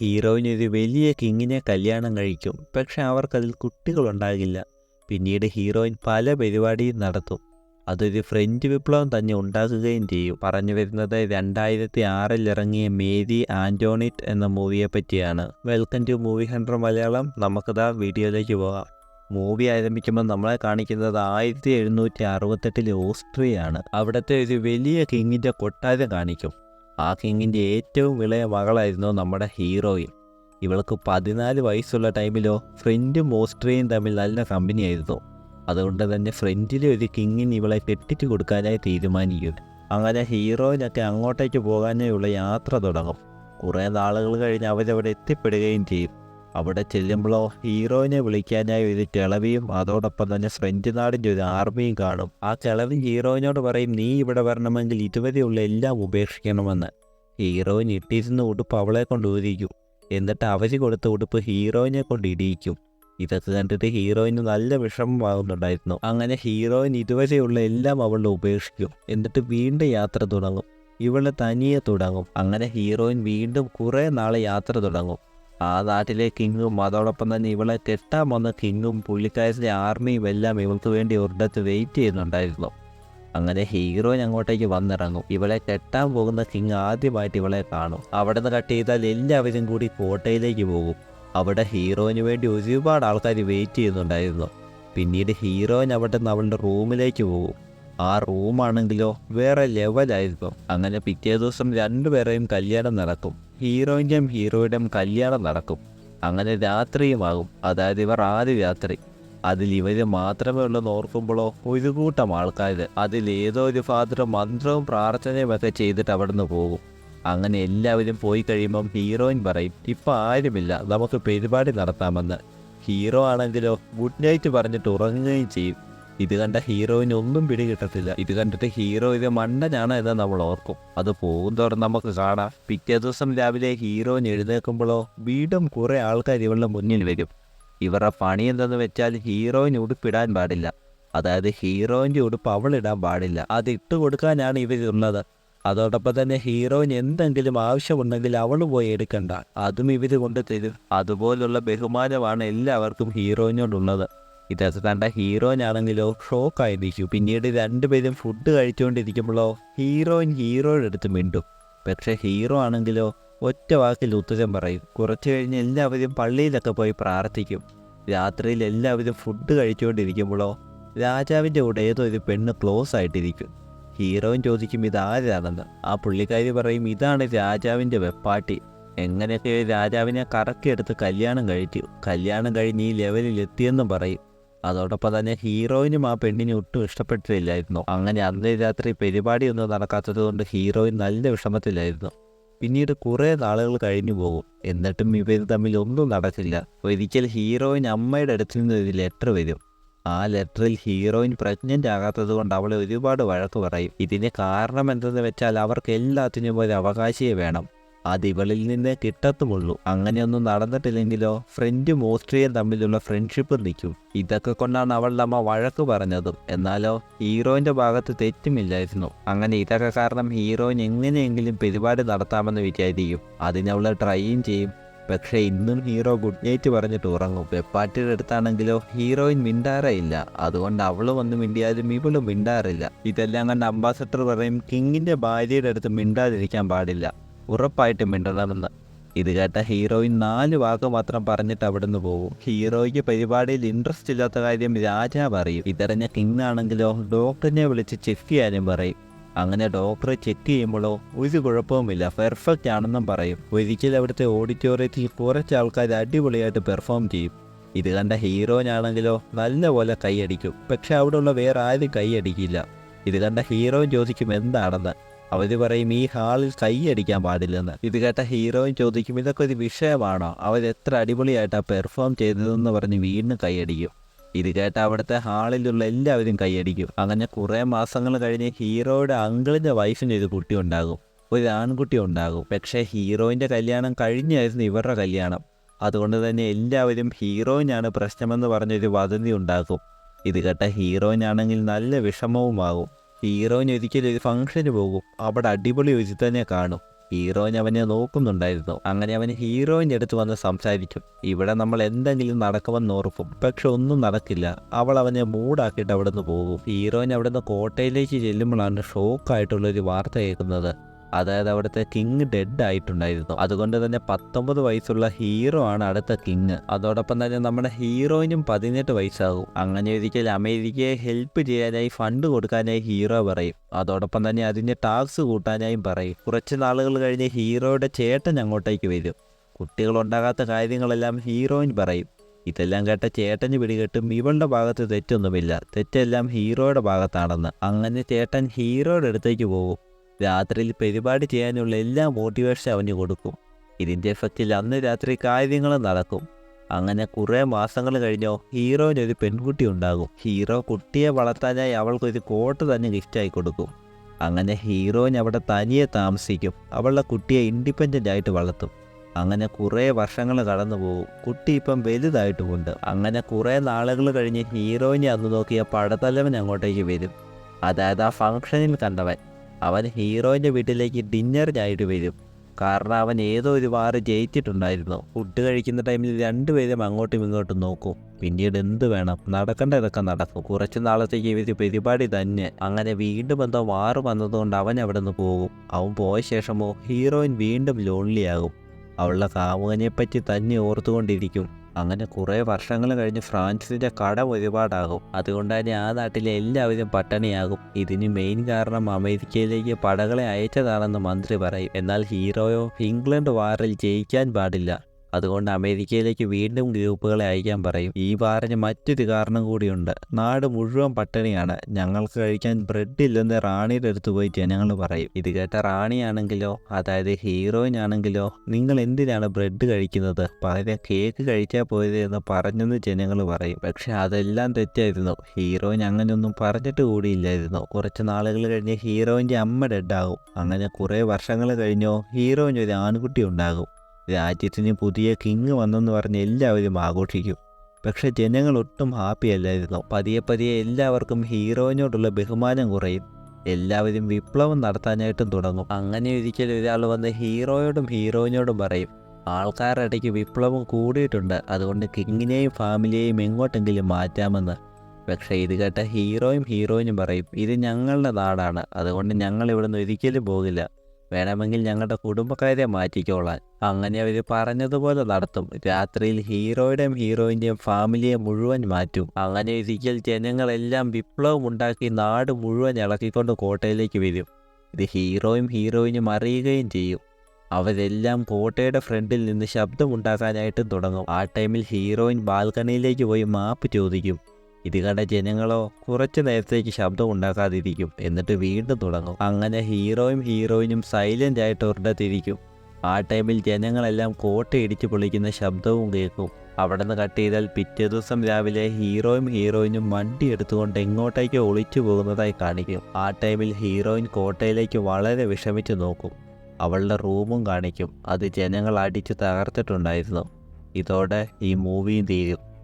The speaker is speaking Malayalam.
ഹീറോയിൻ ഒരു വലിയ കിങ്ങിനെ കല്യാണം കഴിക്കും. പക്ഷെ അവർക്കതിൽ കുട്ടികളുണ്ടാകില്ല. പിന്നീട് ഹീറോയിൻ പല പരിപാടിയും നടത്തും. അതൊരു ഫ്രഞ്ച് വിപ്ലവം തന്നെ ഉണ്ടാക്കുകയും ചെയ്യും. പറഞ്ഞു വരുന്നത് രണ്ടായിരത്തി ആറിൽ ഇറങ്ങിയ മേരി ആന്റോണിറ്റ് എന്ന മൂവിയെ പറ്റിയാണ്. Welcome to movie hundred Malayalam. നമുക്കിതാ വീഡിയോയിലേക്ക് പോകാം. മൂവി ആരംഭിക്കുമ്പോൾ നമ്മളെ കാണിക്കുന്നത് ആയിരത്തി എഴുന്നൂറ്റി അറുപത്തെട്ടിലെ ഓസ്ട്രിയയാണ്. അവിടുത്തെ ഒരു വലിയ കിങ്ങിന്റെ കൊട്ടാരം കാണിക്കും. ആ കിങ്ങിന്റെ ഏറ്റവും ഇളയ മകളായിരുന്നു നമ്മുടെ ഹീറോയിൻ. ഇവൾക്ക് പതിനാല് വയസ്സുള്ള ടൈമിലോ ഫ്രണ്ടും ഓസ്ട്രിയയും തമ്മിൽ നല്ല കമ്പനിയായിരുന്നു. അതുകൊണ്ട് തന്നെ ഫ്രണ്ടിലെ ഒരു കിങ്ങിന് ഇവളെ കെട്ടിച്ചു കൊടുക്കാനായി തീരുമാനിക്കും അങ്ങനെ ഹീറോയിനൊക്കെ അങ്ങോട്ടേക്ക് പോകാനായുള്ള യാത്ര തുടങ്ങും. കുറേ നാളുകൾ കഴിഞ്ഞ് അവരവിടെ എത്തിപ്പെടുകയും ചെയ്യും. അവിടെ ചെല്ലുമ്പോഴോ ഹീറോയിനെ വിളിക്കാനായി ഒരു കിളവിയും അതോടൊപ്പം തന്നെ ഫ്രഞ്ച് നാടിന്റെ ഒരു ആർമിയും കാണും. ആ കിളവി ഹീറോയിനോട് പറയും നീ ഇവിടെ വരണമെങ്കിൽ ഇതുവരെയുള്ള എല്ലാം ഉപേക്ഷിക്കണമെന്ന്. ഹീറോയിൻ ഇട്ടിരുന്ന ഉടുപ്പ് അവളെ കൊണ്ട് ഊരിക്കും. എന്നിട്ട് അവർ കൊടുത്ത ഉടുപ്പ് ഹീറോയിനെ കൊണ്ട് ഇടിയിക്കും. ഇതൊക്കെ കണ്ടിട്ട് ഹീറോയിന് നല്ല വിഷമം വിഷമമാകുന്നുണ്ടായിരുന്നു അങ്ങനെ ഹീറോയിൻ ഇതുവരെയുള്ള എല്ലാം അവൾ ഉപേക്ഷിക്കും. എന്നിട്ട് വീണ്ടും യാത്ര തുടങ്ങും. ഇവളെ തനിയെ തുടങ്ങും. അങ്ങനെ ഹീറോയിൻ വീണ്ടും കുറേ നാളെ യാത്ര തുടങ്ങും. ആ നാട്ടിലെ കിങ്ങും അതോടൊപ്പം തന്നെ ഇവളെ കെട്ടാൻ വന്ന കിങ്ങും പുള്ളിക്കാരന്റെ ആർമിയും എല്ലാം ഇവൾക്ക് വേണ്ടി ഒരിടത്ത് വെയിറ്റ് ചെയ്യുന്നുണ്ടായിരുന്നു. അങ്ങനെ ഹീറോ അങ്ങോട്ടേക്ക് വന്നിറങ്ങും. ഇവളെ കെട്ടാൻ പോകുന്ന കിങ് ആദ്യമായിട്ട് ഇവളെ കാണും. അവിടെ നിന്ന് കട്ട് ചെയ്താൽ എല്ലാവരും കൂടി കോട്ടയിലേക്ക് പോകും. അവിടെ ഹീറോയിന് വേണ്ടി ഒരുപാട് ആൾക്കാർ വെയിറ്റ് ചെയ്യുന്നുണ്ടായിരുന്നു. പിന്നീട് ഹീറോയിൻ അവിടെ നിന്ന് അവളുടെ റൂമിലേക്ക് പോകും. ആ റൂമാണെങ്കിലോ വേറെ ലെവലായിരുന്നു അങ്ങനെ പിറ്റേ ദിവസം രണ്ടുപേരെയും കല്യാണം നടക്കും. ഹീറോയിന്റെയും ഹീറോയുടെയും കല്യാണം നടക്കും. അങ്ങനെ രാത്രിയുമാകും. അതായത് ഇവർ ആദ്യ രാത്രി. അതിൽ ഇവർ മാത്രമേ ഉള്ളെന്ന് ഓർക്കുമ്പോഴോ ഒരു കൂട്ടം ആൾക്കാർ ഏതോ ഒരു ഫാദർ മന്ത്രവും പ്രാർത്ഥനയും ഒക്കെ ചെയ്തിട്ട് അവിടെ നിന്ന് പോകും. അങ്ങനെ എല്ലാവരും പോയി കഴിയുമ്പം ഹീറോയിൻ പറയും ഇപ്പം ആരുമില്ല. നമുക്ക് പരിപാടി നടത്താമെന്ന്. ഹീറോ ആണെങ്കിലോ ഗുഡ് നൈറ്റ് പറഞ്ഞിട്ട് ഉറങ്ങുകയും ചെയ്യും. ഇത് കണ്ട ഹീറോയിന് ഒന്നും പിടികിട്ടത്തില്ല. ഇത് കണ്ടിട്ട് ഹീറോ ഇത് മണ്ടനാണ് എന്ന് നമ്മൾ ഓർക്കും. അത് പോകുന്തോറും നമുക്ക് കാണാം. പിറ്റേ ദിവസം രാവിലെ ഹീറോയിൻ എഴുന്നേൽക്കുമ്പോഴോ വീണ്ടും കുറേ ആൾക്കാർ ഇവളുടെ മുന്നിൽ വരും. ഇവരുടെ പണി എന്തെന്ന് വെച്ചാൽ ഹീറോയിന് ഉടുപ്പിടാൻ പാടില്ല. അതായത് ഹീറോയിന്റെ ഉടുപ്പ് അവളിടാൻ പാടില്ല. അത് ഇട്ട് കൊടുക്കാനാണ് ഇവർ ഇരുന്നത്. അതോടൊപ്പം തന്നെ ഹീറോയിന് എന്തെങ്കിലും ആവശ്യമുണ്ടെങ്കിൽ അവൾ പോയി എടുക്കണ്ട. അതും ഇവർ കൊണ്ട് തരും. അതുപോലുള്ള ബഹുമാനമാണ് എല്ലാവർക്കും ഹീറോയിനോടുള്ളത് ഇതൊക്കെ കണ്ട ഹീറോയിനാണെങ്കിലോ ഷോക്കായിരിക്കും പിന്നീട് രണ്ടുപേരും ഫുഡ് കഴിച്ചുകൊണ്ടിരിക്കുമ്പോഴോ ഹീറോയിൻ ഹീറോയുടെ അടുത്ത് മിണ്ടും. പക്ഷേ ഹീറോ ആണെങ്കിലോ ഒറ്റ വാക്കിൽ ഉത്തരം പറയും. കുറച്ച് കഴിഞ്ഞ് എല്ലാവരും പള്ളിയിലൊക്കെ പോയി പ്രാർത്ഥിക്കും. രാത്രിയിൽ എല്ലാവരും ഫുഡ് കഴിച്ചുകൊണ്ടിരിക്കുമ്പോഴോ രാജാവിന്റെ കൂടെ ഏതോ ഒരു പെണ്ണ് ക്ലോസ് ആയിട്ടിരിക്കും. ഹീറോയിൻ ചോദിക്കും ഇതാരാണെന്ന്? ആ പുള്ളിക്കാരി പറയും ഇതാണ് രാജാവിന്റെ വെപ്പാട്ടി. എങ്ങനെയൊക്കെ രാജാവിനെ കറക്കിയെടുത്ത് കല്യാണം കഴിച്ചു. കല്യാണം കഴിഞ്ഞ് ഈ ലെവലിൽ എത്തിയെന്നും പറയും. അതോടൊപ്പം തന്നെ ഹീറോയിനും ആ പെണ്ണിനെ ഒട്ടും ഇഷ്ടപ്പെട്ടില്ലായിരുന്നു. അങ്ങനെ അന്നേ രാത്രി പരിപാടിയൊന്നും നടക്കാത്തത് കൊണ്ട് ഹീറോയിൻ നല്ല വിഷമത്തിലായിരുന്നു. പിന്നീട് കുറേ നാളുകൾ കഴിഞ്ഞു പോകും. എന്നിട്ടും ഇവർ തമ്മിൽ ഒന്നും നടക്കില്ല. ഒരിക്കൽ ഹീറോയിൻ അമ്മയുടെ അടുത്ത് നിന്ന് ഒരു ലെറ്റർ വരും. ആ ലെറ്ററിൽ ഹീറോയിൻ പ്രഗ്നന്റ് ആകാത്തത് കൊണ്ട് അവളെ ഒരുപാട് വഴക്ക് പറയും. ഇതിന് കാരണം എന്തെന്ന് വെച്ചാൽ അവർക്ക് എല്ലാത്തിനും ഒരു അവകാശിയെ വേണം. അത് ഇവളിൽ നിന്ന് കിട്ടത്തുമുള്ളൂ അങ്ങനെയൊന്നും നടന്നിട്ടില്ലെങ്കിലോ? ഫ്രഞ്ചും ഓസ്ട്രിയയും തമ്മിലുള്ള ഫ്രണ്ട്ഷിപ്പ് നിൽക്കും. ഇതൊക്കെ കൊണ്ടാണ് അവളുടെ അമ്മ വഴക്ക് പറഞ്ഞതും. എന്നാലോ ഹീറോയിന്റെ ഭാഗത്ത് തെറ്റുമില്ലായിരുന്നു. അങ്ങനെ ഇതൊക്കെ കാരണം ഹീറോയിൻ എങ്ങനെയെങ്കിലും പരിപാടി നടത്താമെന്ന് വിചാരിക്കും. അതിനവൾ ട്രൈയും ചെയ്യും. പക്ഷേ ഇന്നും ഹീറോ ഗുഡ് നൈറ്റ് പറഞ്ഞിട്ട് ഉറങ്ങും. വെപ്പാട്ടിയുടെ അടുത്താണെങ്കിലോ ഹീറോയിൻ മിണ്ടാറയില്ല. അതുകൊണ്ട് അവൾ വന്ന് മിണ്ടിയാലും ഇവളും മിണ്ടാറില്ല. ഇതെല്ലാം കണ്ട് അംബാസഡർ പറയും കിങ്ങിന്റെ ഭാര്യയുടെ അടുത്ത് മിണ്ടാതിരിക്കാൻ പാടില്ല. ഉറപ്പായിട്ടും മിണ്ടണമെന്ന്. ഇത് കേട്ട ഹീറോയിൻ നാല് വാക്ക് മാത്രം പറഞ്ഞിട്ട് അവിടുന്ന് പോകും ഹീറോയ്ക്ക് പരിപാടിയിൽ ഇൻട്രസ്റ്റ് ഇല്ലാത്ത കാര്യം രാജാവ് അറിയും ഇതറിഞ്ഞ കിങ് ആണെങ്കിലോ ഡോക്ടറിനെ വിളിച്ച് ചെക്ക് ചെയ്യാനും പറയും. അങ്ങനെ ഡോക്ടറെ ചെക്ക് ചെയ്യുമ്പോഴോ ഒരു കുഴപ്പവുമില്ല പെർഫെക്റ്റ് ആണെന്നും പറയും. ഒരിക്കൽ അവിടുത്തെ ഓഡിറ്റോറിയത്തിൽ കുറച്ച് ആൾക്കാർ അടിപൊളിയായിട്ട് പെർഫോം ചെയ്യും. ഇത് കണ്ട ഹീറോയിനാണെങ്കിലോ നല്ലപോലെ കൈയടിക്കും. പക്ഷെ അവിടെയുള്ള വേറെ ആരും കൈയടിക്കില്ല. ഇത് കണ്ട ഹീറോയിൻ ചോദിക്കും എന്താണെന്ന്? അവർ പറയും ഈ ഹാളിൽ കൈയടിക്കാൻ പാടില്ലെന്ന്. ഇത് കേട്ട ഹീറോയിൻ ചോദിക്കും ഇതൊക്കെ ഒരു വിഷയമാണോ? അവർ എത്ര അടിപൊളിയായിട്ടാണ് പെർഫോം ചെയ്തതെന്ന് പറഞ്ഞ് വീണ്ടും കൈയടിക്കും ഇത് കേട്ട അവിടുത്തെ ഹാളിലുള്ള എല്ലാവരും കൈയടിക്കും അങ്ങനെ കുറേ മാസങ്ങൾ കഴിഞ്ഞ് ഹീറോയുടെ അങ്കിളിന്റെ വൈഫിന് ഒരു കുട്ടി ഉണ്ടാകും. ഒരു ആൺകുട്ടി ഉണ്ടാകും. പക്ഷേ ഹീറോയിന്റെ കല്യാണം കഴിഞ്ഞായിരുന്നു ഇവരുടെ കല്യാണം. അതുകൊണ്ട് തന്നെ എല്ലാവരും ഹീറോയിനാണ് പ്രശ്നമെന്ന് പറഞ്ഞൊരു വദന്തി ഉണ്ടാക്കും ഇത് കേട്ട ഹീറോയിനാണെങ്കിൽ നല്ല വിഷമവുമാകും. ഹീറോയിൻ ഒരിക്കലും ഒരു ഫംഗ്ഷന് പോകും. അവിടെ അടിപൊളി ഒരുത്തനെ കാണും. ഹീറോയിൻ അവനെ നോക്കുന്നുണ്ടായിരുന്നു. അങ്ങനെ അവൻ ഹീറോയിന്റെ അടുത്ത് വന്ന് സംസാരിക്കും. ഇവിടെ നമ്മൾ എന്തെങ്കിലും നടക്കുമെന്ന് ഓർക്കും. പക്ഷെ ഒന്നും നടക്കില്ല. അവൾ അവനെ മൂടാക്കിയിട്ട് അവിടെ നിന്ന് പോകും. ഹീറോയിൻ അവിടെ നിന്ന് കോട്ടയിലേക്ക് ചെല്ലുമ്പോഴാണ് ഷോക്കായിട്ടുള്ളൊരു വാർത്ത കേൾക്കുന്നത്. അതായത് അവിടുത്തെ കിങ് ഡെഡ് ആയിട്ടുണ്ടായിരുന്നു. അതുകൊണ്ട് തന്നെ പത്തൊമ്പത് വയസ്സുള്ള ഹീറോ ആണ് അടുത്ത കിങ് അതോടൊപ്പം തന്നെ നമ്മുടെ ഹീറോയിനും പതിനെട്ട് വയസ്സാകും. അങ്ങനെ ഒരിക്കൽ അമേരിക്കയെ ഹെൽപ്പ് ചെയ്യാനായി ഫണ്ട് കൊടുക്കാനായി ഹീറോ പറയും. അതോടൊപ്പം തന്നെ അതിന്റെ ടാക്സ് കൂട്ടാനായും പറയും. കുറച്ച് നാളുകൾ കഴിഞ്ഞ് ഹീറോയുടെ ചേട്ടൻ അങ്ങോട്ടേക്ക് വരും. കുട്ടികളുണ്ടാകാത്ത കാര്യങ്ങളെല്ലാം ഹീറോയിൻ പറയും. ഇതെല്ലാം കേട്ട ചേട്ടന് പിടികെട്ടും ഇവളുടെ ഭാഗത്ത് തെറ്റൊന്നുമില്ല. തെറ്റെല്ലാം ഹീറോയുടെ ഭാഗത്താണെന്ന്. അങ്ങനെ ചേട്ടൻ ഹീറോയുടെ അടുത്തേക്ക് പോകും. രാത്രിയിൽ പരിപാടി ചെയ്യാനുള്ള എല്ലാ മോട്ടിവേഷൻ അവന് കൊടുക്കും. ഇതിന്റെ എഫക്റ്റിൽ അന്ന് രാത്രി കാര്യങ്ങൾ നടക്കും. അങ്ങനെ കുറേ മാസങ്ങൾ കഴിഞ്ഞോ ഹീറോയിന് ഒരു പെൺകുട്ടി ഉണ്ടാകും. ഹീറോ കുട്ടിയെ വളർത്താനായി അവൾക്കൊരു കോട്ട് തന്നെ ഗിഫ്റ്റായി കൊടുക്കും. അങ്ങനെ ഹീറോയിൻ അവിടെ തനിയെ താമസിക്കും. അവളുടെ കുട്ടിയെ ഇൻഡിപെൻഡന്റ് ആയിട്ട് വളർത്തും. അങ്ങനെ കുറേ വർഷങ്ങൾ കടന്നു പോകും. കുട്ടി ഇപ്പം വലുതായിട്ടുമുണ്ട് അങ്ങനെ കുറേ നാളുകൾ കഴിഞ്ഞ് ഹീറോയിനെ അന്ന് നോക്കിയ പടത്തലവൻ അങ്ങോട്ടേക്ക് വരും. അതായത് ആ ഫങ്ഷനിൽ കണ്ടവൻ. അവൻ ഹീറോയിന്റെ വീട്ടിലേക്ക് ഡിന്നറിനായിട്ട് വരും. കാരണം അവൻ ഏതോ ഒരു വാറ് ജയിച്ചിട്ടുണ്ടായിരുന്നു. ഫുഡ് കഴിക്കുന്ന ടൈമിൽ രണ്ടുപേരും അങ്ങോട്ടും ഇങ്ങോട്ടും നോക്കും. പിന്നീട് എന്ത് വേണം? നടക്കേണ്ടതൊക്കെ നടക്കും. കുറച്ച് നാളത്തേക്ക് ഇവർ പരിപാടി തന്നെ. അങ്ങനെ വീണ്ടും എന്തോ വാറ് വന്നതുകൊണ്ട് അവൻ അവിടെ നിന്ന് പോകും. അവൻ പോയ ശേഷമോ ഹീറോയിൻ വീണ്ടും ലോൺലിയാകും അവളുടെ കാമുകനെപ്പറ്റി തന്നെ ഓർത്തുകൊണ്ടിരിക്കും. അങ്ങനെ കുറേ വർഷങ്ങൾ കഴിഞ്ഞ് ഫ്രാൻസിന്റെ കടം ഒരുപാടാകും. അതുകൊണ്ട് തന്നെ ആ നാട്ടിലെ എല്ലാവരും പട്ടിണിയാകും. ഇതിന് മെയിൻ കാരണം അമേരിക്കയിലേക്ക് പടകളെ അയച്ചതാണെന്ന് മന്ത്രി പറയും. എന്നാൽ ഹീറോയോ ഇംഗ്ലണ്ട് വാറിൽ ജയിക്കാൻ പാടില്ല. അതുകൊണ്ട് അമേരിക്കയിലേക്ക് വീണ്ടും ഗ്രൂപ്പുകളെ അയക്കാൻ പറയും. ഈ വാറിന് മറ്റൊരു കാരണം കൂടിയുണ്ട്. നാട് മുഴുവൻ പട്ടിണിയാണ്. ഞങ്ങൾക്ക് കഴിക്കാൻ ബ്രെഡ് ഇല്ലെന്ന് റാണിയുടെ അടുത്ത് പോയിട്ട് ഞങ്ങൾ പറയും. ഇത് കേട്ട റാണിയാണെങ്കിലോ അതായത് ഹീറോയിൻ ആണെങ്കിലോ നിങ്ങൾ എന്തിനാണ് ബ്രെഡ് കഴിക്കുന്നത്? പകരം കേക്ക് കഴിച്ചാൽ പോയത് എന്ന് പറഞ്ഞെന്ന് ജനങ്ങൾ പറയും. പക്ഷെ അതെല്ലാം തെറ്റായിരുന്നു. ഹീറോയിൻ അങ്ങനെയൊന്നും പറഞ്ഞിട്ട് കൂടിയില്ലായിരുന്നു. കുറച്ച് നാളുകൾ കഴിഞ്ഞ് ഹീറോയിന്റെ അമ്മ ഡെഡാകും അങ്ങനെ കുറേ വർഷങ്ങൾ കഴിഞ്ഞോ ഹീറോയിൻ ഒരു ആൺകുട്ടി ഉണ്ടാകും. രാജ്യത്തിന് പുതിയ കിങ് വന്നെന്ന് പറഞ്ഞ് എല്ലാവരും ആഘോഷിക്കും. പക്ഷേ ജനങ്ങൾ ഒട്ടും ഹാപ്പി അല്ലായിരുന്നു. പതിയെ പതിയെ എല്ലാവർക്കും ഹീറോയിനോടുള്ള ബഹുമാനം കുറയും. എല്ലാവരും വിപ്ലവം നടത്താനായിട്ടും തുടങ്ങും. അങ്ങനെ ഒരിക്കൽ ഒരാൾ വന്ന് ഹീറോയോടും ഹീറോയിനോടും പറയും ആൾക്കാരുടെ ഇടയ്ക്ക് വിപ്ലവം കൂടിയിട്ടുണ്ട്. അതുകൊണ്ട് കിങ്ങിനെയും ഫാമിലിയെയും എങ്ങോട്ടെങ്കിലും മാറ്റാമെന്ന്. പക്ഷേ ഇത് കേട്ട ഹീറോയും ഹീറോയിനും പറയും ഇത് ഞങ്ങളുടെ നാടാണ്. അതുകൊണ്ട് ഞങ്ങൾ ഇവിടുന്ന് ഒരിക്കലും പോകില്ല. വേണമെങ്കിൽ ഞങ്ങളുടെ കുടുംബക്കാരെ മാറ്റിക്കോളാൻ. അങ്ങനെ അവർ പറഞ്ഞതുപോലെ നടത്തും. രാത്രിയിൽ ഹീറോയുടെയും ഹീറോയിന്റെയും ഫാമിലിയെ മുഴുവൻ മാറ്റും. അങ്ങനെ ഒരിക്കൽ ജനങ്ങളെല്ലാം വിപ്ലവം ഉണ്ടാക്കി നാട് മുഴുവൻ ഇളക്കിക്കൊണ്ട് കോട്ടയിലേക്ക് വരും. ഇത് ഹീറോയും ഹീറോയിനും അറിയുകയും ചെയ്യും. അവരെല്ലാം കോട്ടയുടെ ഫ്രണ്ടിൽ നിന്ന് ശബ്ദമുണ്ടാക്കാനായിട്ടും തുടങ്ങും. ആ ടൈമിൽ ഹീറോയിൻ ബാൽക്കണിയിലേക്ക് പോയി മാപ്പ് ചോദിക്കും. ഇത് കണ്ട ജനങ്ങളോ കുറച്ചു നേരത്തേക്ക് ശബ്ദം ഉണ്ടാക്കാതിരിക്കും. എന്നിട്ട് വീണ്ടും തുടങ്ങും. അങ്ങനെ ഹീറോയും ഹീറോയിനും സൈലന്റ് ആയിട്ട് ഉരുണ്ടത്തിരിക്കും ആ ടൈമിൽ ജനങ്ങളെല്ലാം കോട്ട ഇടിച്ച് പൊളിക്കുന്ന ശബ്ദവും കേൾക്കും. അവിടെ നിന്ന് കട്ട് ചെയ്താൽ പിറ്റേ ദിവസം രാവിലെ ഹീറോയും ഹീറോയിനും വണ്ടി എടുത്തുകൊണ്ട് എങ്ങോട്ടേക്ക് ഒളിച്ചു പോകുന്നതായി കാണിക്കും. ആ ടൈമിൽ ഹീറോയിൻ കോട്ടയിലേക്ക് വളരെ വിഷമിച്ച് നോക്കും. അവളുടെ റൂമും കാണിക്കും. അത് ജനങ്ങൾ അടിച്ച് തകർത്തിട്ടുണ്ടായിരുന്നു. ഇതോടെ ഈ മൂവിയും തീരും.